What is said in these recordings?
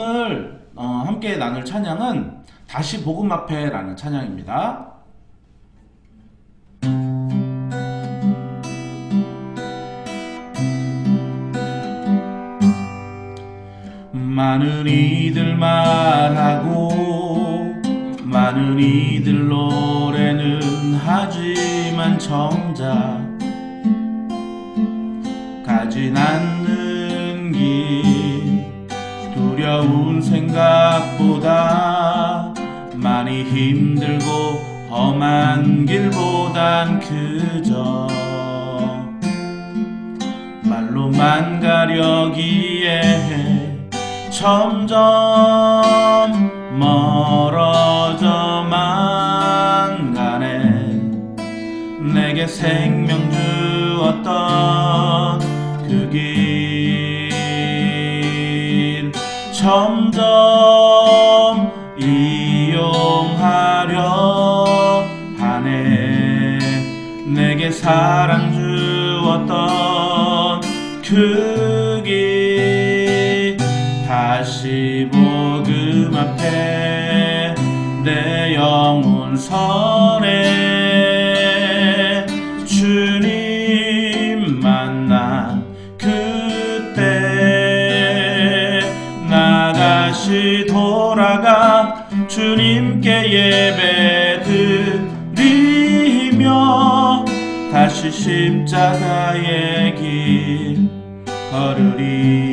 오늘 어, 함께 나눌 찬양은 다시 복음 앞에 라는 찬양입니다. 많은 이들 말하고 많은 이들 노래는 하지만 정작 가진 않 두려운 생각보다 많이 힘들고 험한 길보단 그저 말로만 가려기에 점점 멀어져만 가네. 내게 생명 주었던 그길 점점 이용하려 하네. 내게 사랑 주었던 그길 다시 복음 앞에 내 영혼 선 십자가의 길 걸으리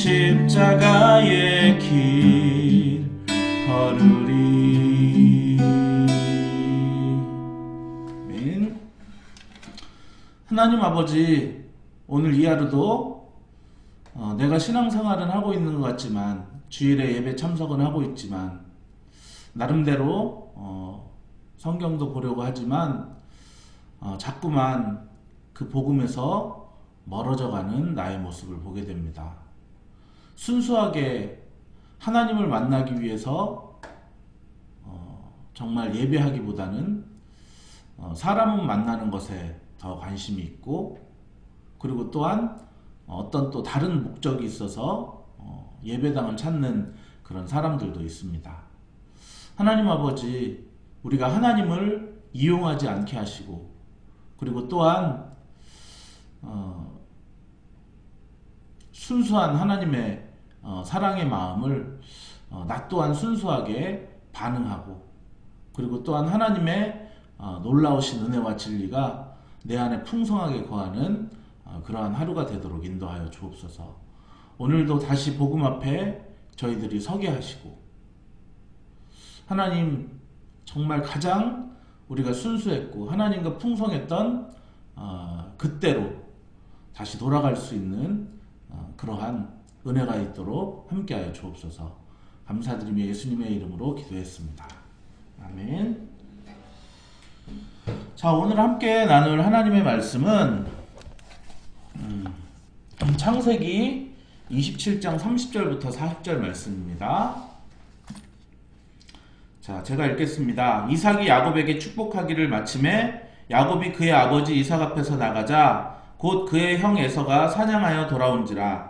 십자가의 길 걸으리 아멘. 하나님 아버지 오늘 이 하루도 어, 내가 신앙생활은 하고 있는 것 같지만 주일에 예배 참석은 하고 있지만 나름대로 어, 성경도 보려고 하지만 어, 자꾸만 그 복음에서 멀어져가는 나의 모습을 보게 됩니다. 순수하게 하나님을 만나기 위해서 어, 정말 예배하기보다는 어, 사람을 만나는 것에 더 관심이 있고 그리고 또한 어떤 또 다른 목적이 있어서 어, 예배당을 찾는 그런 사람들도 있습니다. 하나님 아버지, 우리가 하나님을 이용하지 않게 하시고, 그리고 또한 어, 순수한 하나님의 어, 사랑의 마음을 어, 나 또한 순수하게 반응하고 그리고 또한 하나님의 어, 놀라우신 은혜와 진리가 내 안에 풍성하게 거하는 어, 그러한 하루가 되도록 인도하여 주옵소서. 오늘도 다시 복음 앞에 저희들이 서게 하시고 하나님 정말 가장 우리가 순수했고 하나님과 풍성했던 어, 그때로 다시 돌아갈 수 있는 어, 그러한 은혜가 있도록 함께하여 주옵소서. 감사드리며 예수님의 이름으로 기도했습니다. 아멘. 자 오늘 함께 나눌 하나님의 말씀은 음, 창세기 27장 30절부터 40절 말씀입니다. 자, 제가 읽겠습니다. 이삭이 야곱에게 축복하기를 마침에 야곱이 그의 아버지 이삭 앞에서 나가자 곧 그의 형 에서가 사냥하여 돌아온지라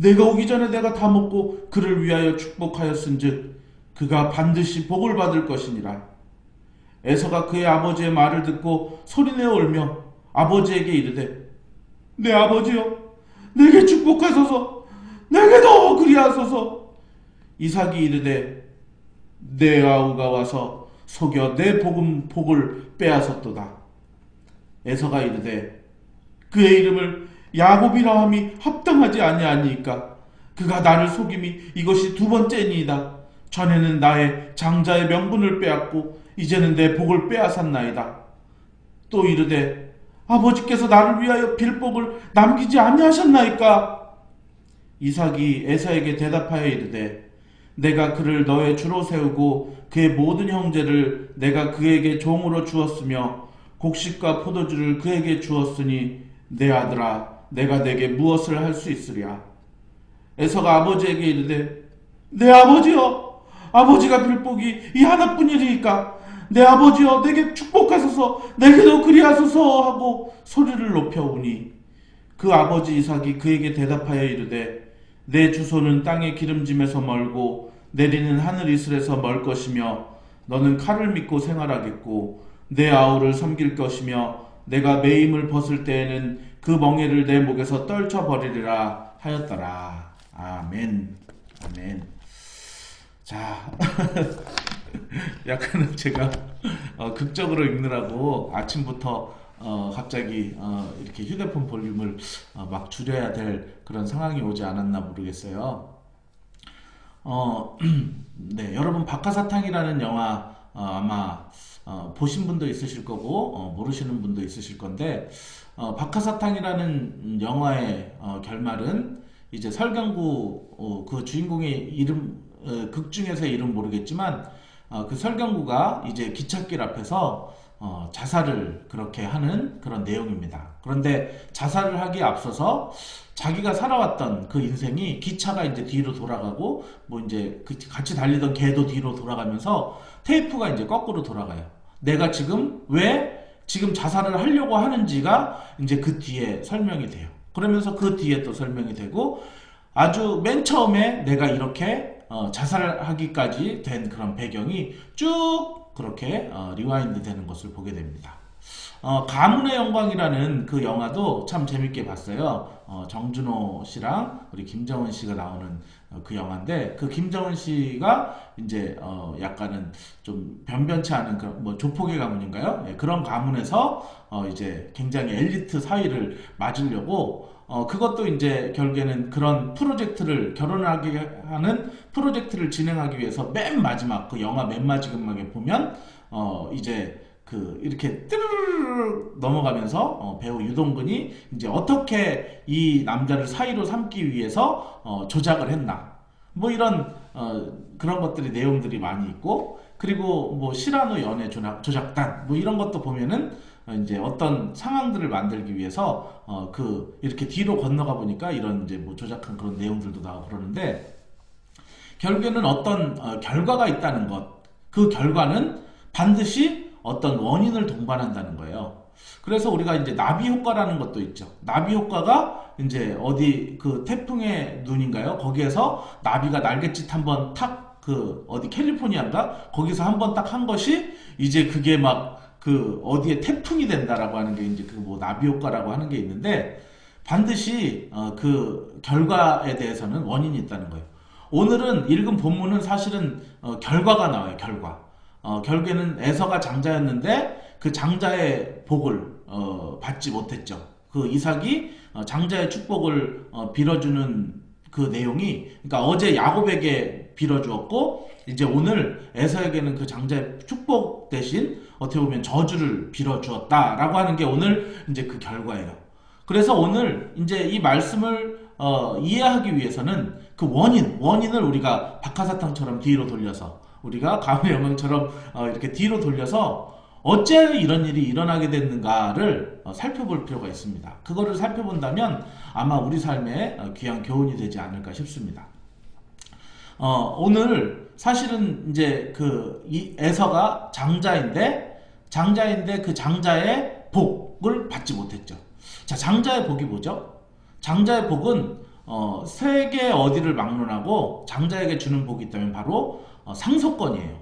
내가 오기 전에 내가 다 먹고 그를 위하여 축복하였은즉 그가 반드시 복을 받을 것이니라. 에서가 그의 아버지의 말을 듣고 소리내어 울며 아버지에게 이르되 내 아버지여 내게 축복하소서 내게도 그리하소서 이삭이 이르되 내 아우가 와서 속여 내 복음 복을 빼앗았도다. 에서가 이르되 그의 이름을 야곱이라 함이 합당하지 아니하니까 그가 나를 속임이 이것이 두 번째니이다. 전에는 나의 장자의 명분을 빼앗고 이제는 내 복을 빼앗았나이다. 또 이르되 아버지께서 나를 위하여 빌복을 남기지 아니하셨나이까? 이삭이 에서에게 대답하여 이르되 내가 그를 너의 주로 세우고 그의 모든 형제를 내가 그에게 종으로 주었으며 곡식과 포도주를 그에게 주었으니 내 아들아 내가 내게 무엇을 할 수 있으랴? 에서가 아버지에게 이르되 내 아버지여 아버지가 빌복이 이 하나뿐이리까? 내 아버지여 내게 축복하소서 내게도 그리하소서 하고 소리를 높여오니 그 아버지 이삭이 그에게 대답하여 이르되 내 주소는 땅의 기름짐에서 멀고 내리는 하늘 이슬에서 멀 것이며 너는 칼을 믿고 생활하겠고 내 아우를 섬길 것이며 내가 매임을 벗을 때에는 그 멍에를 내 목에서 떨쳐 버리리라 하였더라. 아멘. 아멘. 자, 약간은 제가 어, 극적으로 읽느라고 아침부터 어, 갑자기 어, 이렇게 휴대폰 볼륨을 어, 막 줄여야 될 그런 상황이 오지 않았나 모르겠어요. 어, 네, 여러분 박하사탕이라는 영화 어, 아마 어, 보신 분도 있으실 거고 어, 모르시는 분도 있으실 건데 어, 박하사탕이라는 영화의 어, 결말은 이제 설경구 어, 그 주인공의 이름 어, 극 중에서의 이름 모르겠지만 어, 그 설경구가 이제 기찻길 앞에서 어, 자살을 그렇게 하는 그런 내용입니다. 그런데 자살을 하기에 앞서서 자기가 살아왔던 그 인생이 기차가 이제 뒤로 돌아가고 뭐 이제 그 같이 달리던 개도 뒤로 돌아가면서 테이프가 이제 거꾸로 돌아가요. 내가 지금 왜 지금 자살을 하려고 하는지가 이제 그 뒤에 설명이 돼요. 그러면서 그 뒤에 또 설명이 되고 아주 맨 처음에 내가 이렇게 어, 자살하기까지 된 그런 배경이 쭉 그렇게 어, 리와인드 되는 것을 보게 됩니다. 어, 가문의 영광이라는 그 영화도 참 재밌게 봤어요. 어, 정준호 씨랑 우리 김정은 씨가 나오는 어, 그 영화인데 그 김정은 씨가 이제 어, 약간은 좀 변변치 않은 그런 뭐 조폭의 가문인가요? 예, 그런 가문에서 어, 이제 굉장히 엘리트 사위를 맞으려고 어, 그것도 이제 결국에는 그런 프로젝트를 결혼하게 하는 프로젝트를 진행하기 위해서 맨 마지막 그 영화 맨 마지막에 보면 어, 이제 그 이렇게 뜨르르 넘어가면서 어, 배우 유동근이 이제 어떻게 이 남자를 사이로 삼기 위해서 어, 조작을 했나 뭐 이런 어, 그런 것들이 내용들이 많이 있고 그리고 뭐 시라노 연애 조작, 조작단 뭐 이런 것도 보면은 어, 이제 어떤 상황들을 만들기 위해서 어, 그 이렇게 뒤로 건너가 보니까 이런 이제 뭐 조작한 그런 내용들도 나오고 그러는데 결국에는 어떤 어, 결과가 있다는 것. 그 결과는 반드시 어떤 원인을 동반한다는 거예요. 그래서 우리가 이제 나비 효과라는 것도 있죠. 나비 효과가 이제 어디 그 태풍의 눈인가요? 거기에서 나비가 날갯짓 한번 탁 그 어디 캘리포니아인가? 거기서 한번 딱 한 것이 이제 그게 막 그 어디에 태풍이 된다라고 하는 게 이제 그 뭐 나비 효과라고 하는 게 있는데 반드시 어 그 결과에 대해서는 원인이 있다는 거예요. 오늘은 읽은 본문은 사실은 어 결과가 나와요. 결과. 어 결국에는 에서가 장자였는데 그 장자의 복을 어 받지 못했죠. 그 이삭이 어 장자의 축복을 어 빌어주는 그 내용이 그러니까 어제 야곱에게 빌어주었고 이제 오늘 에서에게는 그 장자의 축복 대신 어떻게 보면 저주를 빌어주었다라고 하는 게 오늘 이제 그 결과예요. 그래서 오늘 이제 이 말씀을 어, 이해하기 위해서는 그 원인, 원인을 우리가 박하사탕처럼 뒤로 돌려서 우리가 가문의 영광처럼 어, 이렇게 뒤로 돌려서 어째 이런 일이 일어나게 됐는가를 어, 살펴볼 필요가 있습니다. 그거를 살펴본다면 아마 우리 삶에 어, 귀한 교훈이 되지 않을까 싶습니다. 어, 오늘 사실은 이제 그 이 에서가 장자인데 장자인데 그 장자의 복을 받지 못했죠. 자, 장자의 복이 뭐죠? 장자의 복은 어, 세계 어디를 막론하고 장자에게 주는 복이 있다면 바로 어, 상속권이에요.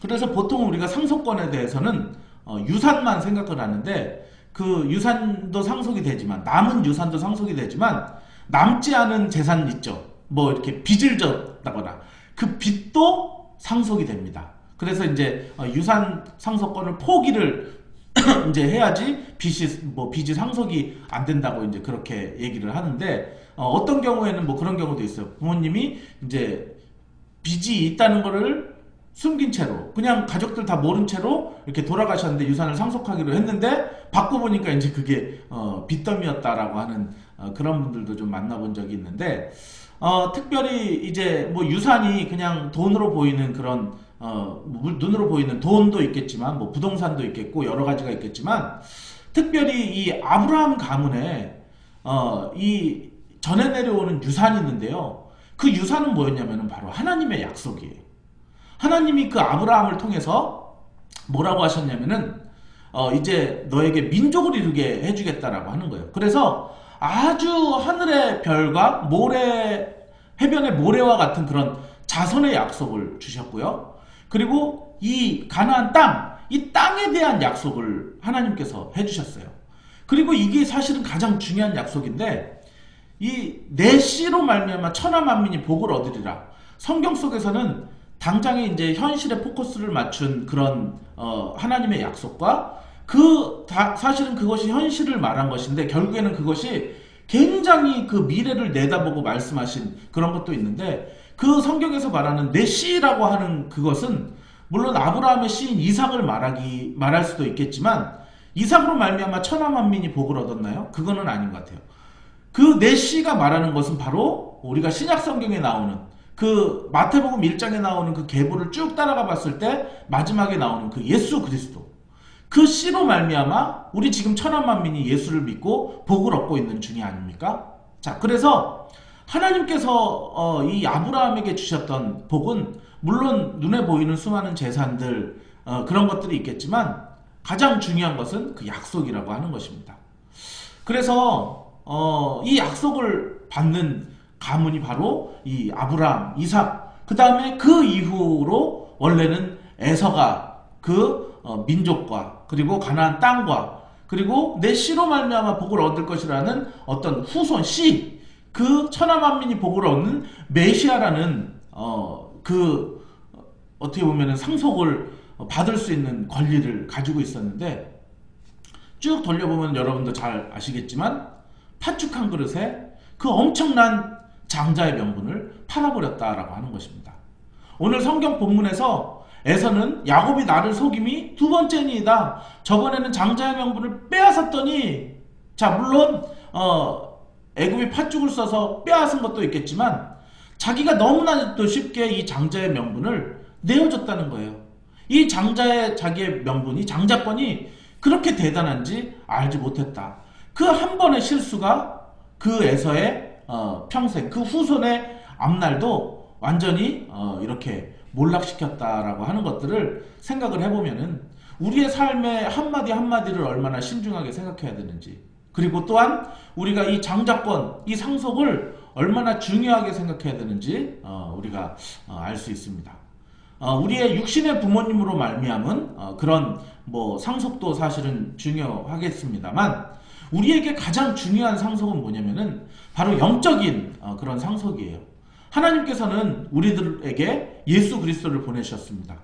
그래서 보통 우리가 상속권에 대해서는 어, 유산만 생각을 하는데 그 유산도 상속이 되지만 남은 유산도 상속이 되지만 남지 않은 재산 있죠. 뭐 이렇게 빚을 졌다거나 그 빚도 상속이 됩니다. 그래서 이제 어, 유산 상속권을 포기를 이제 해야지 빚이 뭐 빚이 상속이 안 된다고 이제 그렇게 얘기를 하는데 어, 떤 경우에는 뭐 그런 경우도 있어요. 부모님이 이제 빚이 있다는 거를 숨긴 채로 그냥 가족들 다 모른 채로 이렇게 돌아가셨는데 유산을 상속하기로 했는데 받고 보니까 이제 그게 어, 빚더미였다라고 하는 어, 그런 분들도 좀 만나본 적이 있는데 어, 특별히 이제 뭐 유산이 그냥 돈으로 보이는 그런 어, 물- 눈으로 보이는 돈도 있겠지만 뭐 부동산도 있겠고 여러 가지가 있겠지만 특별히 이 아브라함 가문에 어, 이 전해 내려오는 유산이 있는데요. 그 유산은 뭐였냐면은 바로 하나님의 약속이에요. 하나님이 그 아브라함을 통해서 뭐라고 하셨냐면은 어 이제 너에게 민족을 이루게 해주겠다라고 하는 거예요. 그래서 아주 하늘의 별과 모래 해변의 모래와 같은 그런 자선의 약속을 주셨고요. 그리고 이 가나안 땅, 이 땅에 대한 약속을 하나님께서 해주셨어요. 그리고 이게 사실은 가장 중요한 약속인데 이 내 씨로 말미암아 천하 만민이 복을 얻으리라. 성경 속에서는 당장에 이제 현실에 포커스를 맞춘 그런 어, 하나님의 약속과 그 다, 사실은 그것이 현실을 말한 것인데 결국에는 그것이 굉장히 그 미래를 내다보고 말씀하신 그런 것도 있는데 그 성경에서 말하는 내 씨라고 하는 그것은 물론 아브라함의 씨인 이삭을 말하기 말할 수도 있겠지만 이삭으로 말미암아 천하 만민이 복을 얻었나요? 그거는 아닌 것 같아요. 그 내시가 말하는 것은 바로 우리가 신약 성경에 나오는 그 마태복음 1장에 나오는 그 계보를 쭉 따라가 봤을 때 마지막에 나오는 그 예수 그리스도 그 씨로 말미암아 우리 지금 천한 만민이 예수를 믿고 복을 얻고 있는 중이 아닙니까? 자, 그래서 하나님께서 어, 이 아브라함에게 주셨던 복은 물론 눈에 보이는 수많은 재산들 어, 그런 것들이 있겠지만 가장 중요한 것은 그 약속이라고 하는 것입니다. 그래서 어, 이 약속을 받는 가문이 바로 이 아브라함, 이삭, 그 다음에 그 이후로 원래는 에서가 그 어, 민족과 그리고 가나안 땅과 그리고 내 씨로 말미암아 복을 얻을 것이라는 어떤 후손 씨, 그 천하 만민이 복을 얻는 메시아라는 어, 그 어, 어떻게 보면은 상속을 받을 수 있는 권리를 가지고 있었는데 쭉 돌려보면 여러분도 잘 아시겠지만 팥죽 한 그릇에 그 엄청난 장자의 명분을 팔아버렸다라고 하는 것입니다. 오늘 성경 본문에서 에서는 야곱이 나를 속임이 두 번째니이다. 저번에는 장자의 명분을 빼앗았더니 자 물론 어, 애굽이 팥죽을 써서 빼앗은 것도 있겠지만 자기가 너무나도 쉽게 이 장자의 명분을 내어줬다는 거예요. 이 장자의 자기의 명분이 장자권이 그렇게 대단한지 알지 못했다. 그 한 번의 실수가 그 에서의 어, 평생 그 후손의 앞날도 완전히 어, 이렇게 몰락시켰다라고 하는 것들을 생각을 해보면은 우리의 삶의 한마디 한마디를 얼마나 신중하게 생각해야 되는지 그리고 또한 우리가 이 장자권, 이 상속을 얼마나 중요하게 생각해야 되는지 어, 우리가 알수 있습니다. 어, 우리의 육신의 부모님으로 말미암은 어, 그런 뭐 상속도 사실은 중요하겠습니다만 우리에게 가장 중요한 상속은 뭐냐면은 바로 영적인 어, 그런 상속이에요. 하나님께서는 우리들에게 예수 그리스도를 보내셨습니다.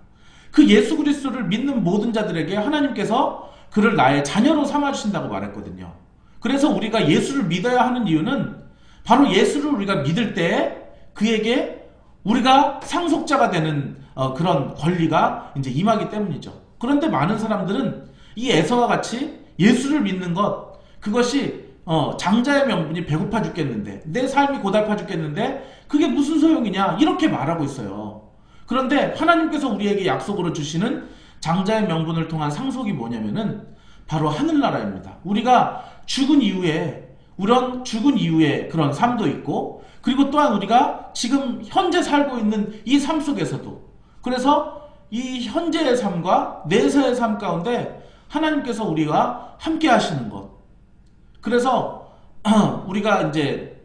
그 예수 그리스도를 믿는 모든 자들에게 하나님께서 그를 나의 자녀로 삼아 주신다고 말했거든요. 그래서 우리가 예수를 믿어야 하는 이유는 바로 예수를 우리가 믿을 때 그에게 우리가 상속자가 되는 어, 그런 권리가 이제 임하기 때문이죠. 그런데 많은 사람들은 이 에서와 같이 예수를 믿는 것 그것이 어, 장자의 명분이 배고파 죽겠는데 내 삶이 고달파 죽겠는데 그게 무슨 소용이냐 이렇게 말하고 있어요. 그런데 하나님께서 우리에게 약속으로 주시는 장자의 명분을 통한 상속이 뭐냐면은 바로 하늘나라입니다. 우리가 죽은 이후에 우런 죽은 이후에 그런 삶도 있고 그리고 또한 우리가 지금 현재 살고 있는 이 삶 속에서도 그래서 이 현재의 삶과 내세의 삶 가운데 하나님께서 우리와 함께 하시는 것 그래서 우리가 이제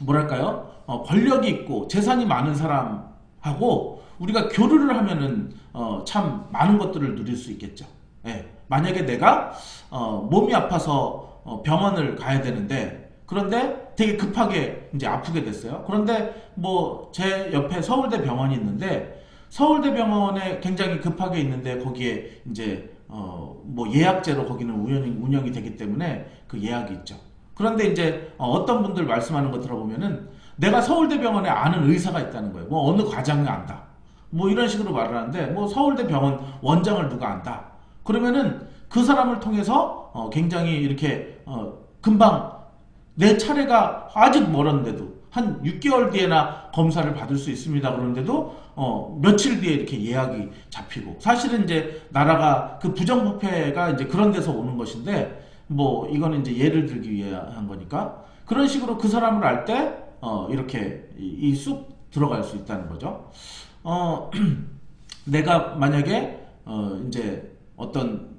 뭐랄까요 어, 권력이 있고 재산이 많은 사람하고 우리가 교류를 하면은 어, 참 많은 것들을 누릴 수 있겠죠. 예. 만약에 내가 어, 몸이 아파서 어, 병원을 가야 되는데 그런데 되게 급하게 이제 아프게 됐어요. 그런데 뭐 제 옆에 서울대 병원이 있는데 서울대 병원에 굉장히 급하게 있는데 거기에 이제 어 뭐 예약제로 거기는 운영이, 운영이 되기 때문에 그 예약이 있죠. 그런데 이제 어, 어떤 분들 말씀하는 거 들어보면은 내가 서울대 병원에 아는 의사가 있다는 거예요. 뭐 어느 과장이 안다. 뭐 이런 식으로 말을 하는데 뭐 서울대 병원 원장을 누가 안다. 그러면은 그 사람을 통해서 어 굉장히 이렇게 어 금방 내 차례가 아직 멀었는데도 한 6개월 뒤에나 검사를 받을 수 있습니다. 그런데도 어 며칠 뒤에 이렇게 예약이 잡히고 사실은 이제 나라가 그 부정부패가 이제 그런 데서 오는 것인데 뭐 이거는 이제 예를 들기 위해 한 거니까 그런 식으로 그 사람을 알때 어 이렇게 이쑥 들어갈 수 있다는 거죠. 어 내가 만약에 어 이제 어떤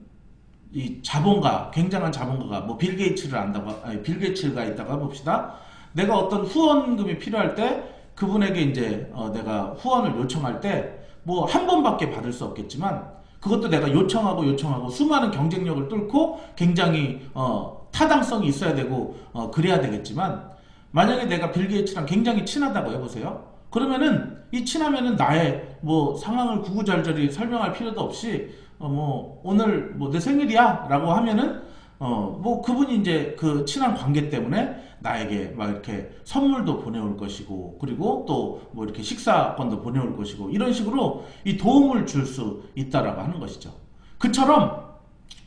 이 자본가 굉장한 자본가가 뭐 빌 게이츠를 안다고 아니 빌 게이츠가 있다고 봅시다. 내가 어떤 후원금이 필요할 때 그분에게 이제 어 내가 후원을 요청할 때 뭐 한 번밖에 받을 수 없겠지만 그것도 내가 요청하고 요청하고 수많은 경쟁력을 뚫고 굉장히 어 타당성이 있어야 되고 어 그래야 되겠지만 만약에 내가 빌 게이츠랑 굉장히 친하다고 해보세요. 그러면은 이 친하면은 나의 뭐 상황을 구구절절히 설명할 필요도 없이 어 뭐 오늘 뭐 내 생일이야 라고 하면은 어 뭐 그분이 이제 그 친한 관계 때문에 나에게 막 이렇게 선물도 보내올 것이고 그리고 또 뭐 이렇게 식사권도 보내올 것이고 이런 식으로 이 도움을 줄 수 있다라고 하는 것이죠. 그처럼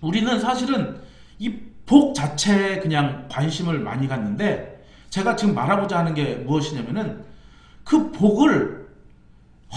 우리는 사실은 이 복 자체에 그냥 관심을 많이 갖는데 제가 지금 말하고자 하는 게 무엇이냐면은 그 복을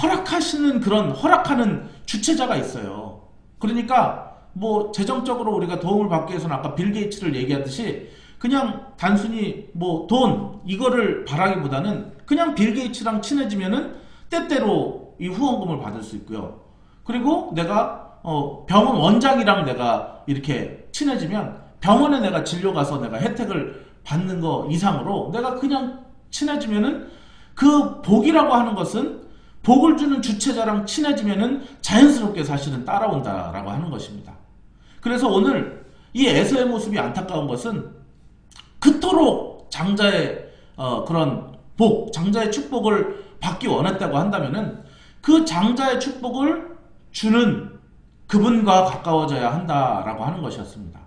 허락하시는 그런 허락하는 주체자가 있어요. 그러니까 뭐 재정적으로 우리가 도움을 받기 위해서는 아까 빌 게이츠를 얘기하듯이 그냥 단순히 뭐 돈 이거를 바라기보다는 그냥 빌 게이츠랑 친해지면은 때때로 이 후원금을 받을 수 있고요. 그리고 내가 어 병원 원장이랑 내가 이렇게 친해지면 병원에 내가 진료 가서 내가 혜택을 받는 거 이상으로 내가 그냥 친해지면은 그 복이라고 하는 것은 복을 주는 주체자랑 친해지면은 자연스럽게 사실은 따라온다라고 하는 것입니다. 그래서 오늘 이 에서의 모습이 안타까운 것은 그토록 장자의 어, 그런 복, 장자의 축복을 받기 원했다고 한다면은 그 장자의 축복을 주는 그분과 가까워져야 한다라고 하는 것이었습니다.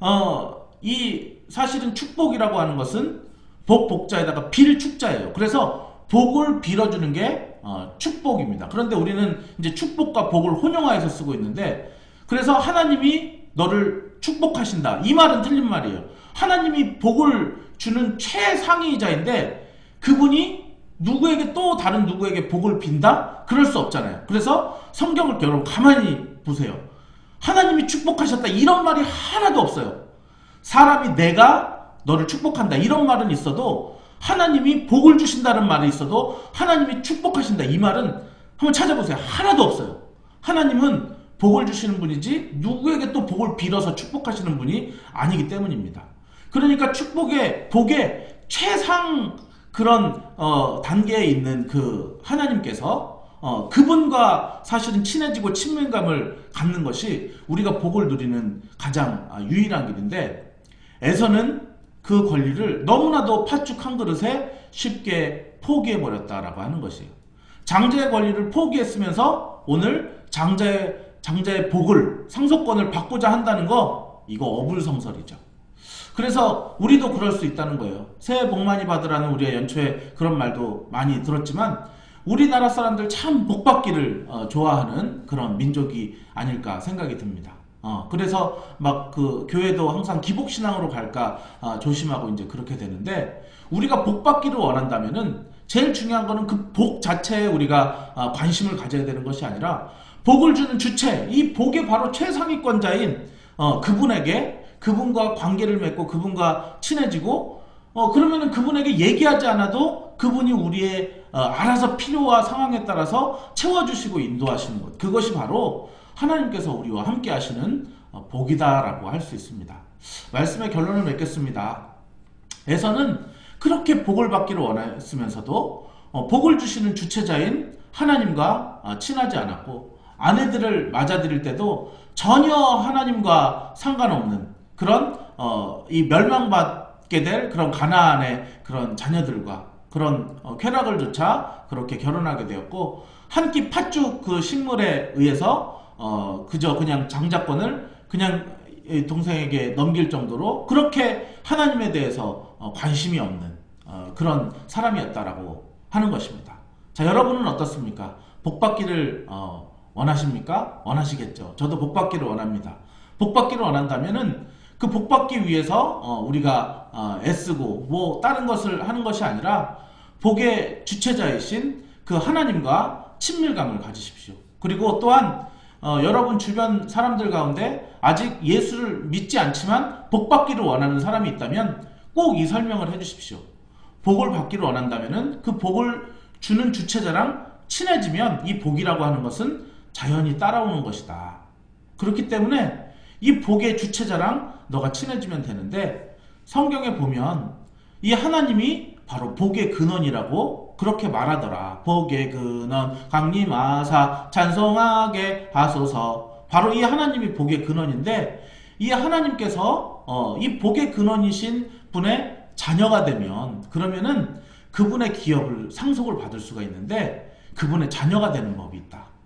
어, 이 사실은 축복이라고 하는 것은 복 복자에다가 빌 축자예요. 그래서 복을 빌어주는 게 어, 축복입니다. 그런데 우리는 이제 축복과 복을 혼용하여서 쓰고 있는데 그래서 하나님이 너를 축복하신다. 이 말은 틀린 말이에요. 하나님이 복을 주는 최상위자인데 그분이 누구에게 또 다른 누구에게 복을 빈다? 그럴 수 없잖아요. 그래서 성경을 여러분 가만히 보세요. 하나님이 축복하셨다 이런 말이 하나도 없어요. 사람이 내가 너를 축복한다 이런 말은 있어도 하나님이 복을 주신다는 말이 있어도 하나님이 축복하신다. 이 말은 한번 찾아보세요. 하나도 없어요. 하나님은 복을 주시는 분이지 누구에게 또 복을 빌어서 축복하시는 분이 아니기 때문입니다. 그러니까 축복의 복의 최상 그런 어, 단계에 있는 그 하나님께서 어, 그분과 사실은 친해지고 친밀감을 갖는 것이 우리가 복을 누리는 가장 아, 유일한 길인데 에서는 그 권리를 너무나도 팥죽 한 그릇에 쉽게 포기해 버렸다라고 하는 것이에요. 장자의 권리를 포기했으면서 오늘 장자의 장자의 복을 상속권을 받고자 한다는 거 이거 어불성설이죠. 그래서 우리도 그럴 수 있다는 거예요. 새해 복 많이 받으라는 우리의 연초에 그런 말도 많이 들었지만 우리나라 사람들 참 복 받기를 어, 좋아하는 그런 민족이 아닐까 생각이 듭니다. 어, 그래서 막 그 교회도 항상 기복 신앙으로 갈까 아, 조심하고 이제 그렇게 되는데 우리가 복 받기를 원한다면은 제일 중요한 거는 그 복 자체에 우리가 아, 관심을 가져야 되는 것이 아니라 복을 주는 주체, 이 복의 바로 최상위권자인 어, 그분에게 그분과 관계를 맺고 그분과 친해지고 어, 그러면은 그분에게 얘기하지 않아도 그분이 우리의 어, 알아서 필요와 상황에 따라서 채워주시고 인도하시는 것. 그것이 바로 하나님께서 우리와 함께 하시는 어, 복이다라고 할 수 있습니다. 말씀의 결론을 맺겠습니다. 에서는 그렇게 복을 받기를 원했으면서도 어, 복을 주시는 주체자인 하나님과 어, 친하지 않았고 아내들을 맞아들일 때도 전혀 하나님과 상관없는 그런 어, 이 멸망받게 될 그런 가나안의 그런 자녀들과 그런 어, 쾌락을 조차 그렇게 결혼하게 되었고 한 끼 팥죽 그 식물에 의해서 어, 그저 그냥 장자권을 그냥 이 동생에게 넘길 정도로 그렇게 하나님에 대해서 어, 관심이 없는 어, 그런 사람이었다라고 하는 것입니다. 자, 여러분은 어떻습니까? 복 받기를 어, 원하십니까? 원하시겠죠. 저도 복 받기를 원합니다. 복 받기를 원한다면은 그 복 받기 위해서 어, 우리가 어, 애쓰고 뭐 다른 것을 하는 것이 아니라 복의 주체자이신 그 하나님과 친밀감을 가지십시오. 그리고 또한 어, 여러분 주변 사람들 가운데 아직 예수를 믿지 않지만 복 받기를 원하는 사람이 있다면 꼭 이 설명을 해주십시오. 복을 받기를 원한다면은 그 복을 주는 주체자랑 친해지면 이 복이라고 하는 것은 자연히 따라오는 것이다. 그렇기 때문에 이 복의 주체자랑 너가 친해지면 되는데 성경에 보면 이 하나님이 바로 복의 근원이라고 그렇게 말하더라. 복의 근원 강림하사 찬송하게 하소서. 바로 이 하나님이 복의 근원인데 이 하나님께서 어, 이 복의 근원이신 분의 자녀가 되면 그러면은 그분의 기업을 상속을 받을 수가 있는데 그분의 자녀가 되는 법이 있다.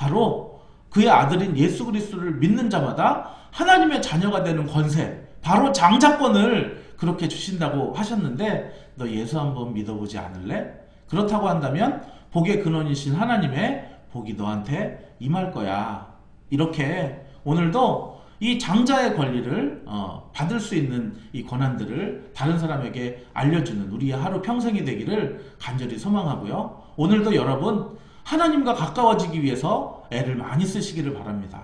바로 그의 아들인 예수 그리스도를 믿는 자마다 하나님의 자녀가 되는 권세, 바로 장자권을 그렇게 주신다고 하셨는데 너 예수 한번 믿어보지 않을래? 그렇다고 한다면 복의 근원이신 하나님의 복이 너한테 임할 거야. 이렇게 오늘도 이 장자의 권리를 어, 받을 수 있는 이 권한들을 다른 사람에게 알려주는 우리의 하루 평생이 되기를 간절히 소망하고요. 오늘도 여러분 하나님과 가까워지기 위해서 애를 많이 쓰시기를 바랍니다.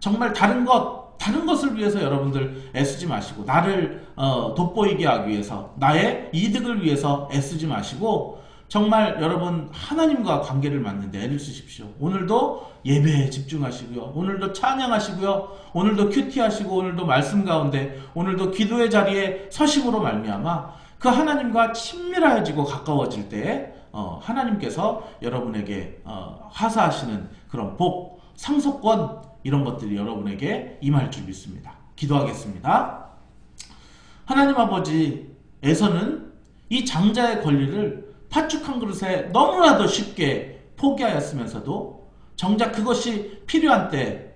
정말 다른 것, 다른 것을 위해서 여러분들 애쓰지 마시고 나를 어, 돋보이게 하기 위해서 나의 이득을 위해서 애쓰지 마시고 정말 여러분 하나님과 관계를 맺는데 애를 쓰십시오. 오늘도 예배에 집중하시고요. 오늘도 찬양하시고요. 오늘도 큐티하시고 오늘도 말씀 가운데 오늘도 기도의 자리에 서심으로 말미암아 그 하나님과 친밀해지고 가까워질 때 어, 하나님께서 여러분에게 어, 하사하시는 그런 복, 상속권 이런 것들이 여러분에게 임할 줄 믿습니다. 기도하겠습니다. 하나님 아버지에서는 이 장자의 권리를 팥죽 한 그릇에 너무나도 쉽게 포기하였으면서도 정작 그것이 필요한 때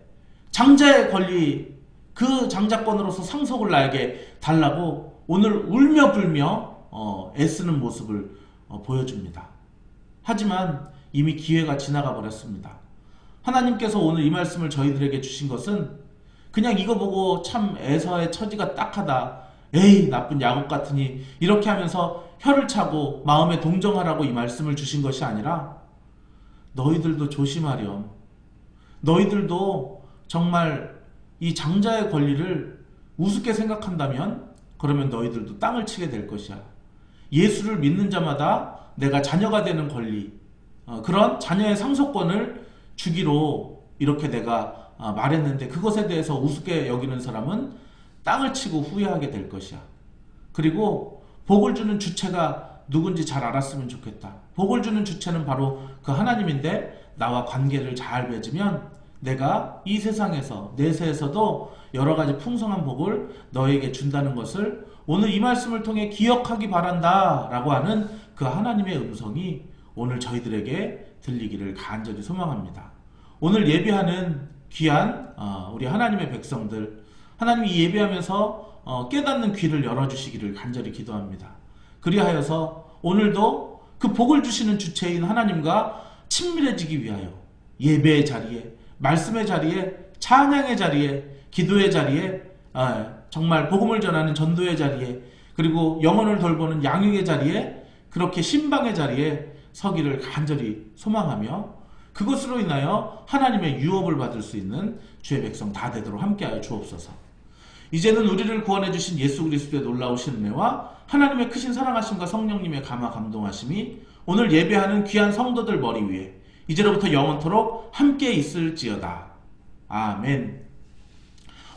장자의 권리 그 장자권으로서 상속을 나에게 달라고 오늘 울며 불며 어, 애쓰는 모습을 어, 보여줍니다. 하지만 이미 기회가 지나가 버렸습니다. 하나님께서 오늘 이 말씀을 저희들에게 주신 것은 그냥 이거 보고 참 에서의 처지가 딱하다. 에이 나쁜 야곱 같으니 이렇게 하면서 혀를 차고 마음에 동정하라고 이 말씀을 주신 것이 아니라 너희들도 조심하렴. 너희들도 정말 이 장자의 권리를 우습게 생각한다면 그러면 너희들도 땅을 치게 될 것이야. 예수를 믿는 자마다 내가 자녀가 되는 권리, 어, 그런 자녀의 상속권을 주기로 이렇게 내가 아, 말했는데 그것에 대해서 우습게 여기는 사람은 땅을 치고 후회하게 될 것이야. 그리고 복을 주는 주체가 누군지 잘 알았으면 좋겠다. 복을 주는 주체는 바로 그 하나님인데 나와 관계를 잘 맺으면 내가 이 세상에서 내세에서도 여러 가지 풍성한 복을 너에게 준다는 것을 오늘 이 말씀을 통해 기억하기 바란다 라고 하는 그 하나님의 음성이 오늘 저희들에게 들리기를 간절히 소망합니다. 오늘 예배하는 귀한 어, 우리 하나님의 백성들 하나님이 이 예배하면서 어, 깨닫는 귀를 열어주시기를 간절히 기도합니다. 그리하여서 오늘도 그 복을 주시는 주체인 하나님과 친밀해지기 위하여 예배의 자리에 말씀의 자리에 찬양의 자리에 기도의 자리에 아, 정말 복음을 전하는 전도의 자리에 그리고 영혼을 돌보는 양육의 자리에 그렇게 신방의 자리에 서기를 간절히 소망하며 그것으로 인하여 하나님의 유업을 받을 수 있는 주의 백성 다 되도록 함께하여 주옵소서. 이제는 우리를 구원해 주신 예수 그리스도의 놀라우신 은혜와 하나님의 크신 사랑하심과 성령님의 감화 감동하심이 오늘 예배하는 귀한 성도들 머리 위에 이제로부터 영원토록 함께 있을지어다. 아멘.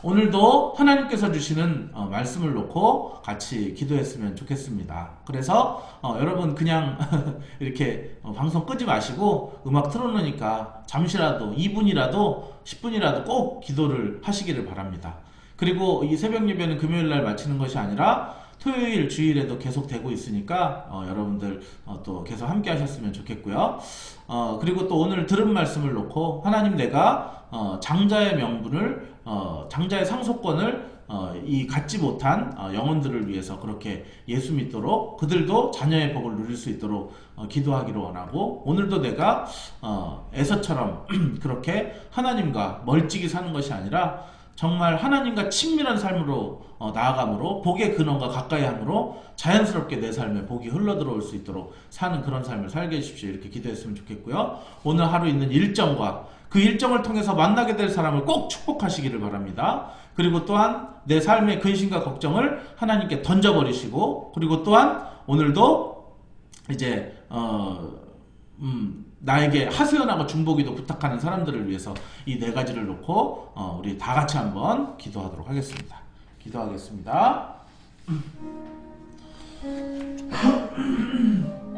오늘도 하나님께서 주시는 어, 말씀을 놓고 같이 기도했으면 좋겠습니다. 그래서 어, 여러분 그냥 이렇게 어, 방송 끄지 마시고 음악 틀어놓으니까 잠시라도 2분이라도 10분이라도 꼭 기도를 하시기를 바랍니다. 그리고 이 새벽 예배는 금요일 날 마치는 것이 아니라 토요일 주일에도 계속 되고 있으니까 어, 여러분들 어, 또 계속 함께 하셨으면 좋겠고요. 어, 그리고 또 오늘 들은 말씀을 놓고 하나님 내가 어, 장자의 명분을 어, 장자의 상속권을 어, 이 갖지 못한 어, 영혼들을 위해서 그렇게 예수 믿도록 그들도 자녀의 복을 누릴 수 있도록 어, 기도하기를 원하고 오늘도 내가 어, 에서처럼 그렇게 하나님과 멀찍이 사는 것이 아니라 정말 하나님과 친밀한 삶으로 어, 나아감으로 복의 근원과 가까이 함으로 자연스럽게 내 삶에 복이 흘러 들어올 수 있도록 사는 그런 삶을 살게 해주십시오. 이렇게 기도했으면 좋겠고요. 오늘 하루 있는 일정과 그 일정을 통해서 만나게 될 사람을 꼭 축복하시기를 바랍니다. 그리고 또한 내 삶의 근심과 걱정을 하나님께 던져버리시고 그리고 또한 오늘도 이제 어, 음, 나에게 하소연하고 중보기도 부탁하는 사람들을 위해서 이 네 가지를 놓고 어, 우리 다 같이 한번 기도하도록 하겠습니다. 기도하겠습니다.